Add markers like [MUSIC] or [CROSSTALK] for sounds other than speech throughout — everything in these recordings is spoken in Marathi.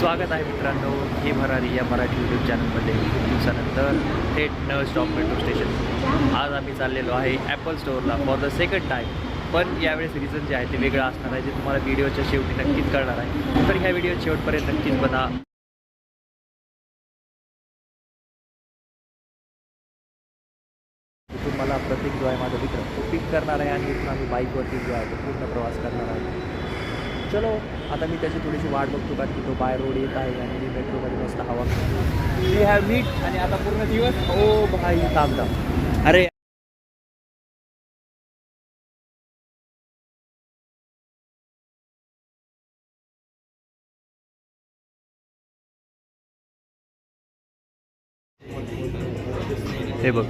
स्वागत आहे मित्रांनो हे भरारी या मराठी युट्यूब चॅनलमध्ये दिवसानंतर थेट न स्टॉप मेट्रो स्टेशन आज आम्ही चाललेलो आहे ॲपल स्टोअरला फॉर द सेकंड टाईम पण यावेळेस रिझन जे आहे ते वेगळं असणार आहे जे तुम्हाला व्हिडिओच्या शेवटी नक्कीच कळणार आहे तर ह्या व्हिडिओ शेवटपर्यंत नक्कीच बघा तुम्हाला प्रत्येक जो आहे माझा मित्र पिक करणार आहे आणि इथून आम्ही बाईकवरती जो आहे तो पूर्ण प्रवास करणार आहे चलो आता मी त्याची थोडीशी वाट बघतो कारण की तो बाय रोड येत आहे आणि मी मेट्रोमध्ये मस्त हवा वी हॅव मीट आणि आता पूर्ण दिवस ओ भाई कागदा अरे हे बघ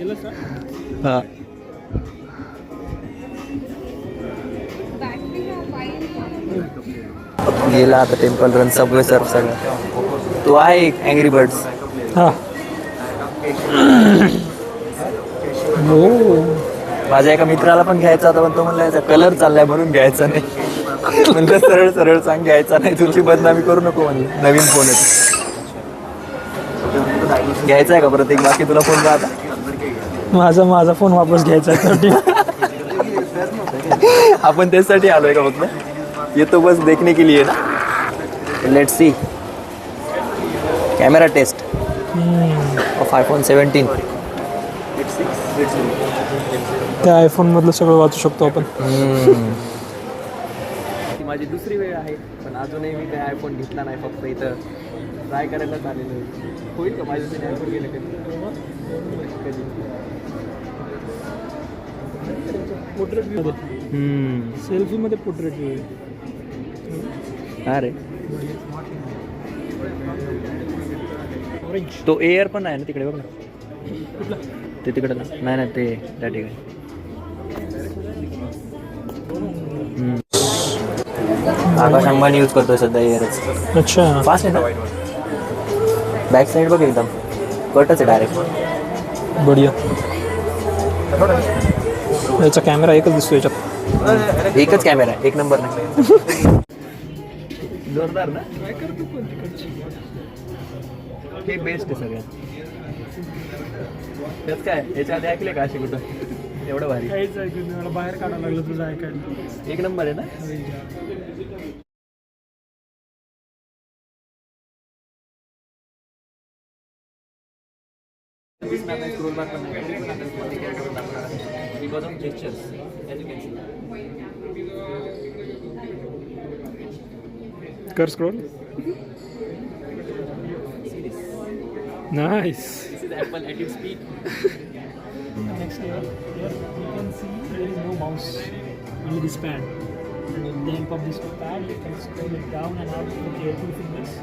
गेला आता टेम्पल रन सबवे सर सगळं तो आहे अँग्री बर्ड्स [CLEARS THROAT] हो माझ्या एका मित्राला पण घ्यायचा होता पण तो म्हणला याचा कलर चाललाय म्हणून घ्यायचा नाही [LAUGHS] म्हणजे सरळ सरळ सांग घ्यायचा नाही तुमची बदनामी करू नको म्हणजे नवीन फोन आहे घ्यायचा आहे का प्रत्येक बाकी तुला फोन राहता माझा माझा फोन वापस घ्यायचा [LAUGHS] आपण त्यासाठी आलोय का फक्त येतो बस देखणे के लिए ना let see camera test of iPhone seventeen त्या आयफोन मधलं सगळं वाचू शकतो आपण माझी दुसरी वेळ आहे पण अजूनही मी काय आयफोन घेतला नाही फक्त इथं ट्राय करायलाच आलेलो होईल का माझ्या आयफोन गेलं कधी कधी पोर्ट्रेट व्ह्यू मध्ये पोर्ट्रेट व्ह्यू आहे अरे तो एअर पण आहे ना तिकडे बघ ना ते तिकडे नाही नाही ते त्या ठिकाणी आकाश अंबानी यूज करतोय सध्या एअरच अच्छा फास्ट आहे ना बॅक साईड बघ एकदम कटच आहे डायरेक्ट बढिया याचा कॅमेरा एकच दिसतो याच्यात एकच कॅमेरा एक नंबर नाही जोरदार ना हे बेस्ट आहे सगळ्यात त्याच काय याच्या आधी ऐकले का असे कुठं एवढं भारी काहीच ऐकलं बाहेर काढायला लागलं तुझं ऐकायला एक नंबर आहे ना this map scroll back one because of gestures, as you can see. scroll. see this. Nice. This is Apple at its peak. Next layer, here you can see there is no mouse, only this pad. And the help of this pad, you can scroll it down and up with your two fingers.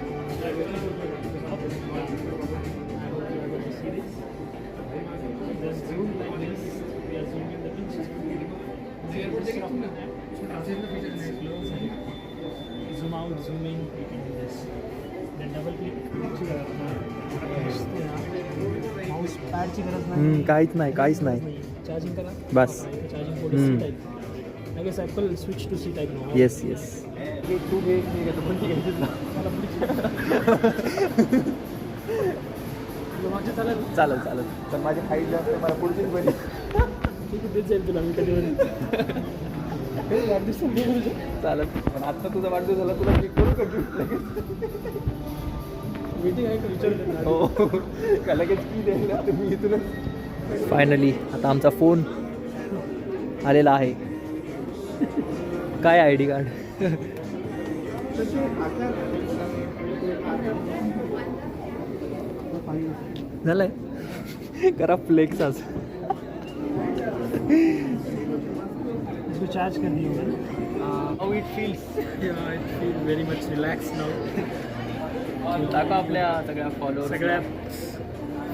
काहीच नाही काहीच नाही चार्जिंग करा बस charging switch to yes yes चालेल चालेल तर माझी हाईट जास्त मला पुढचीच बरी जाईल तुला मी म्हणजे. पण आत्ता तुझा वाढदिवस झाला तुला करू का हो फायनली आता आमचा फोन आलेला आहे काय आय डी कार्ड झालंय करा फ्लेक्स आज चार्ज करनी होगा it feels it feel very much relax now टाका आपल्या सगळ्या फॉलो सगळ्यात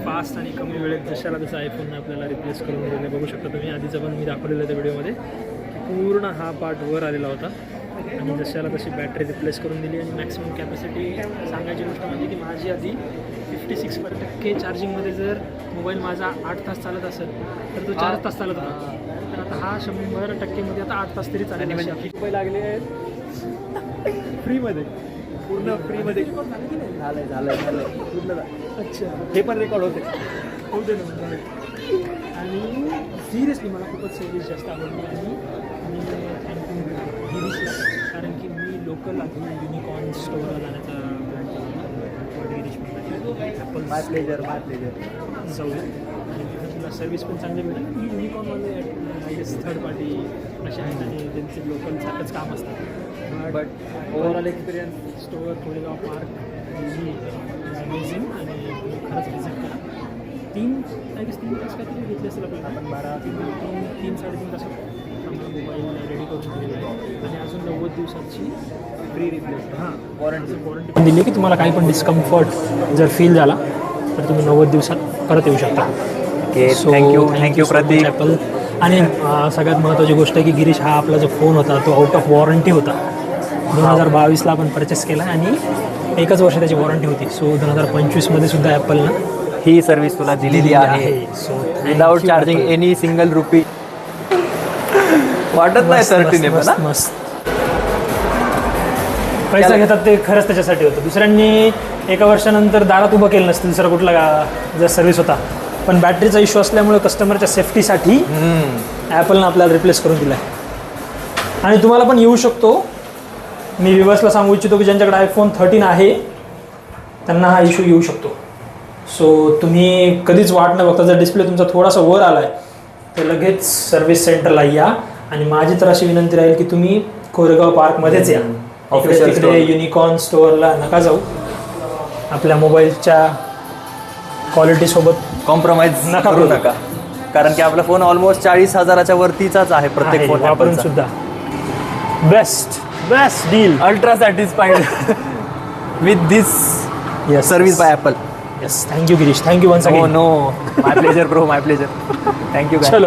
फास्ट आणि कमी वेळेत जशाला तसं आयफोन आपल्याला रिप्लेस करून दिलेलं बघू शकता तुम्ही आधीचं पण मी दाखवलेलं त्या व्हिडिओमध्ये पूर्ण हा पार्ट वर आलेला होता आणि जशाला तशी बॅटरी रिप्लेस करून दिली आणि मॅक्सिमम कॅपॅसिटी सांगायची गोष्ट म्हणजे की माझी आधी फिफ्टी सिक्स पर टक्के चार्जिंगमध्ये जर मोबाईल माझा आठ तास चालत असेल तर तो चार तास चालत होता तर आता हा शंभर टक्केमध्ये आता आठ तास तरी चालेल म्हणजे रुपये लागले फ्रीमध्ये पूर्ण फ्रीमध्ये झालंय झालंय झालंय पूर्ण अच्छा हे पण रेकॉर्ड होते होऊ दे ना आणि सिरियसली मला खूपच सर्विस जास्त आवडली आणि मी डिलिशियस कारण की मी लोकल अजून युनिकॉर्न स्टोअरला जाण्याचा plan Apple my pleasure my pleasure जाऊया तुला सर्विस पण चांगली मिळेल युनिकॉर्नमध्ये आय गेस थर्ड पार्टी अशा आहेत आणि त्यांचे लोकल सारखंच काम असतात बट ओवरऑल पार्क अमेझिंग आणि खरंच विजिट करा तीन तीन तास काहीतरी घेतले असेल आपण बारा तीन तीन तीन साडेतीन तास मोबाईल रेडी करून दिलेला आहे आणि अजून नव्वद दिवसाची फ्री हां वॉरंटी वॉरंटी दिली की तुम्हाला काही पण डिस्कम्फर्ट जर फील झाला तर तुम्ही नव्वद दिवसात परत येऊ शकता ओके थँक्यू थँक्यू आणि सगळ्यात महत्त्वाची गोष्ट आहे की गिरीश हा आपला जो फोन होता तो आउट ऑफ वॉरंटी होता दोन हजार बावीसला आपण परचेस केला आणि एकच वर्ष त्याची वॉरंटी होती सो दोन हजार पंचवीसमध्ये सुद्धा ॲपलनं ही सर्व्हिस तुला दिलेली आहे so without charging any single rupee वाटत नाही सर तिने पैसा घेतात ते खरंच त्याच्यासाठी होतं दुसऱ्यांनी एका वर्षानंतर दारात उभं केलं नसतं दुसरा कुठला जर सर्व्हिस होता पण बॅटरीचा इश्यू असल्यामुळे कस्टमरच्या सेफ्टीसाठी ॲपलनं आपल्याला रिप्लेस करून दिला आहे आणि तुम्हाला पण येऊ शकतो मी विवर्सला सांगू इच्छितो की ज्यांच्याकडे आयफोन थर्टीन आहे त्यांना हा इश्यू येऊ शकतो सो तुम्ही कधीच वाट न बघता जर डिस्प्ले तुमचा थोडासा वर आला आहे तर लगेच सर्व्हिस सेंटरला या आणि माझी तर अशी विनंती राहील की तुम्ही कोरेगाव पार्कमध्येच या ऑपरेशन तिकडे युनिकॉर्न स्टोअरला नका जाऊ आपल्या मोबाईलच्या क्वालिटीसोबत कॉम्प्रोमाइज नका करू नका कारण की आपला फोन ऑलमोस्ट चाळीस हजाराच्या वरतीचाच आहे प्रत्येक फोन वापरून सुद्धा best Best deal. Ultra satisfied [LAUGHS] with this service by Apple. Yes, thank you Girish. Thank you once oh, again. Oh no, my pleasure bro, my pleasure. Thank you guys. Chalo.